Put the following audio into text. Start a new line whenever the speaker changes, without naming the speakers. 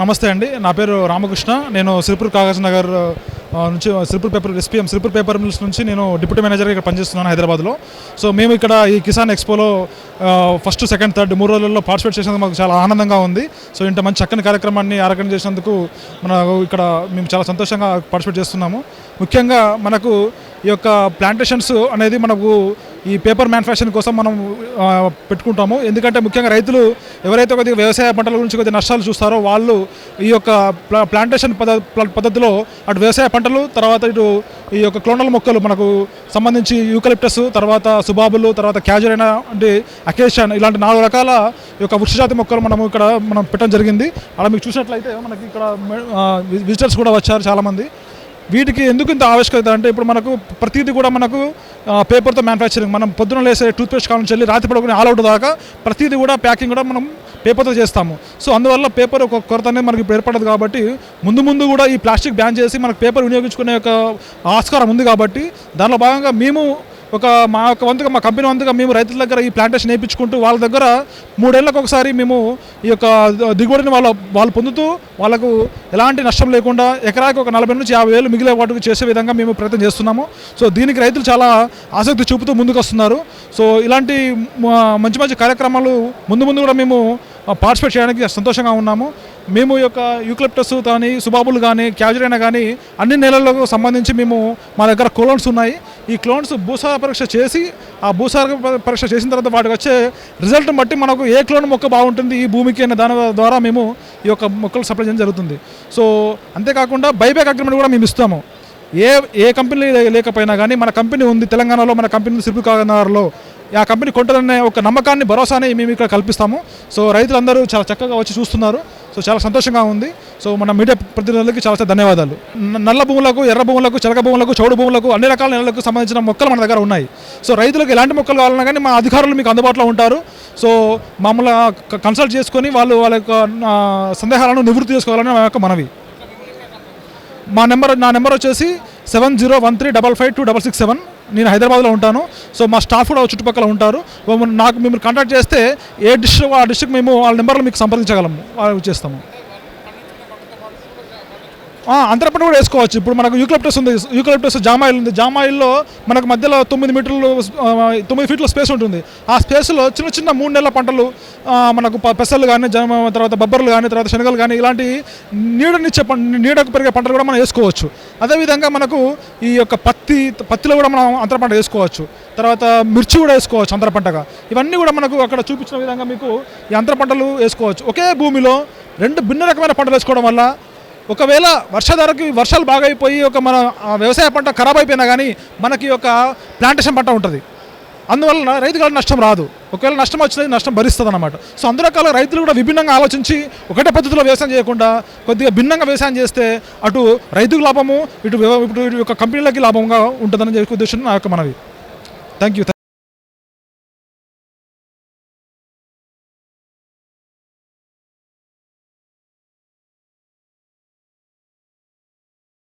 నమస్తే అండి నా పేరు రామకృష్ణ. నేను సిరిపూర్ కాగజ్ నగర్ నుంచి Sirpur paper SPM Sirpur paper mills నుంచి నేను డిప్యూటీ మేనేజర్గా ఇక్కడ పనిచేస్తున్నాను హైదరాబాద్లో. సో మేము ఇక్కడ ఈ కిసాన్ ఎక్స్పోలో ఫస్ట్ సెకండ్ థర్డ్ మూడు రోజుల్లో పార్టిసిపేట్ చేసినందుకు మాకు చాలా ఆనందంగా ఉంది. సో ఇంత మంచి చక్కని కార్యక్రమాన్ని ఆరోగ్యం చేసినందుకు మన ఇక్కడ మేము చాలా సంతోషంగా పార్టిసిపేట్ చేస్తున్నాము. ముఖ్యంగా మనకు ఈ యొక్క ప్లాంటేషన్స్ అనేది మనకు ఈ పేపర్ మ్యానుఫ్యాక్చరింగ్ కోసం మనం పెట్టుకుంటాము. ఎందుకంటే ముఖ్యంగా రైతులు ఎవరైతే కొద్దిగా వ్యవసాయ పంటల గురించి కొద్దిగా నష్టాలు చూస్తారో వాళ్ళు ఈ యొక్క ప్లా ప్లాంటేషన్ పద్ధ పద్ధతిలో అటు వ్యవసాయ పంటలు తర్వాత ఇటు ఈ యొక్క క్లోనల్ మొక్కలు మనకు సంబంధించి యూకలిప్టస్ తర్వాత సుబాబులు తర్వాత క్యాజురైన అంటే అకేషన్ ఇలాంటి నాలుగు రకాల యొక్క వృక్షజాతి మొక్కలు మనము ఇక్కడ మనం పెట్టడం జరిగింది. అలా మీకు చూసినట్లయితే మనకి ఇక్కడ విజిటర్స్ కూడా వచ్చారు చాలామంది. వీటికి ఎందుకు ఇంత ఆవశ్యకత అంటే ఇప్పుడు మనకు ప్రతిదీ కూడా మనకు పేపర్తో మ్యానుఫ్యాక్చరింగ్ మనం పొద్దున లేసే టూత్పేస్ట్ కాలం చెల్లి రాత్రి పడుకునే ఆల్ అవుట్ దాకా ప్రతిదీ కూడా ప్యాకింగ్ కూడా మనం పేపర్తో చేస్తాము. సో అందువల్ల పేపర్ ఒక కొరత అనేది మనకి ఇప్పుడు ఏర్పడదు కాబట్టి ముందు ముందు కూడా ఈ ప్లాస్టిక్ బ్యాన్ చేసి మనకు పేపర్ వినియోగించుకునే ఒక ఆస్కారం ఉంది కాబట్టి దానిలో భాగంగా మేము ఒక మా యొక్క వంతుగా మా కంపెనీ వంతుగా మేము రైతుల దగ్గర ఈ ప్లాంటేషన్ వేయించుకుంటూ వాళ్ళ దగ్గర మూడేళ్ళకు ఒకసారి మేము ఈ యొక్క దిగుబడిని వాళ్ళ వాళ్ళు పొందుతూ వాళ్ళకు ఎలాంటి నష్టం లేకుండా ఎకరాకి ఒక నలభై నుంచి యాభై వేలు మిగిలే వాటికి చేసే విధంగా మేము ప్రయత్నం చేస్తున్నాము. సో దీనికి రైతులు చాలా ఆసక్తి చూపుతూ ముందుకు వస్తున్నారు సో ఇలాంటి మంచి మంచి కార్యక్రమాలు ముందు ముందు కూడా మేము పార్టిసిపేట్ చేయడానికి సంతోషంగా ఉన్నాము. మేము యొక్క యూక్లిప్టస్ కానీ సుబాబులు కానీ క్యాజురైనా కానీ అన్ని నెలలకు సంబంధించి మేము మా దగ్గర క్లోన్స్ ఉన్నాయి. ఈ క్లోన్స్ భూసార పరీక్ష చేసి ఆ భూసార పరీక్ష చేసిన తర్వాత వాటికి వచ్చే రిజల్ట్ బట్టి మనకు ఏ క్లోన్ మొక్క బాగుంటుంది ఈ భూమికి అనే దాని ద్వారా మేము ఈ యొక్క మొక్కలు సప్లై చేయడం జరుగుతుంది. సో అంతేకాకుండా బైబ్యాక్ అగ్రిమెంట్ కూడా మేము ఇస్తాము. ఏ ఏ కంపెనీ లే- లేకపోయినా కానీ మన కంపెనీ ఉంది తెలంగాణలో మన కంపెనీ ఉంది ఆ కంపెనీ కొంటుందనే ఒక నమ్మకాన్ని భరోసాని మేము ఇక్కడ కల్పిస్తాము. సో రైతులందరూ చాలా చక్కగా వచ్చి చూస్తున్నారు. సో చాలా సంతోషంగా ఉంది. సో మన మీడియా ప్రతినిధులకి చాలా ధన్యవాదాలు. నల్ల భూములకు ఎర్ర భూములకు చెలక భూములకు చౌడు భూములకు అన్ని రకాల నెలలకు సంబంధించిన మొక్కలు మన దగ్గర ఉన్నాయి. సో రైతులకు ఎలాంటి మొక్కలు కావాలన్నా కానీ మా అధికారులు మీకు అందుబాటులో ఉంటారు. సో మమ్మల్ని కన్సల్ట్ చేసుకొని వాళ్ళు వాళ్ళ యొక్క సందేహాలను నివృత్తి చేసుకోవాలని మా యొక్క మనవి. మా నెంబర్ నా నెంబర్ వచ్చేసి seven zero one three double five two double six seven. నేను హైదరాబాద్లో ఉంటాను. సో మా స్టాఫ్ కూడా చుట్టుపక్కల ఉంటారు. నాకు మిమ్మల్ని కాంటాక్ట్ చేస్తే ఏ డిస్ట్రిక్ట్ ఆ డిస్ట్రిక్ట్ మేము వాళ్ళ నెంబర్లో మీకు సంప్రదించగలము చేస్తాము. ఆ, కూడా వేసుకోవచ్చు. ఇప్పుడు మనకు యూక్లిప్టస్ ఉంది. యూక్లిప్టస్ జామాయిల్ ఉంది. జామాయిల్లో మనకు మధ్యలో తొమ్మిది మీటర్లు తొమ్మిది ఫీట్ల స్పేస్ ఉంటుంది. ఆ స్పేస్లో చిన్న చిన్న మూడు నెలల పంటలు మనకు పెసలు కానీ తర్వాత బొబ్బర్లు కానీ తర్వాత శనగలు కానీ ఇలాంటి నీడనిచ్చే పం నీడకు పెరిగే పంటలు కూడా మనం వేసుకోవచ్చు. అదేవిధంగా మనకు ఈ యొక్క పత్తి పత్తిలో కూడా మనం అంతర పంట వేసుకోవచ్చు. తర్వాత మిర్చి కూడా వేసుకోవచ్చు అంతర పంటగా ఇవన్నీ కూడా మనకు అక్కడ చూపించిన విధంగా మీకు ఈ అంతర పంటలు వేసుకోవచ్చు. ఒకే భూమిలో రెండు భిన్న రకమైన పంటలు వేసుకోవడం వల్ల ఒకవేళ వర్షాధారకి వర్షాలు బాగా అయిపోయి ఒక మన వ్యవసాయ పంట ఖరాబ్ అయిపోయినా కానీ మనకి ఒక ప్లాంటేషన్ పంట ఉంటుంది. అందువలన రైతులకు నష్టం రాదు. ఒకవేళ నష్టం వచ్చినది నష్టం భరిస్తుంది అనమాట సో అందురకాల రైతులు కూడా విభిన్నంగా ఆలోచించి ఒకటే పద్ధతిలో వ్యవసాయం చేయకుండా కొద్దిగా భిన్నంగా వ్యవసాయం చేస్తే అటు రైతుకు లాభము ఇటు ఇటు ఇటు యొక్క కంపెనీలకి లాభంగా ఉంటుందని చెప్పే ఉద్దేశం నా యొక్క మనవి. Thank you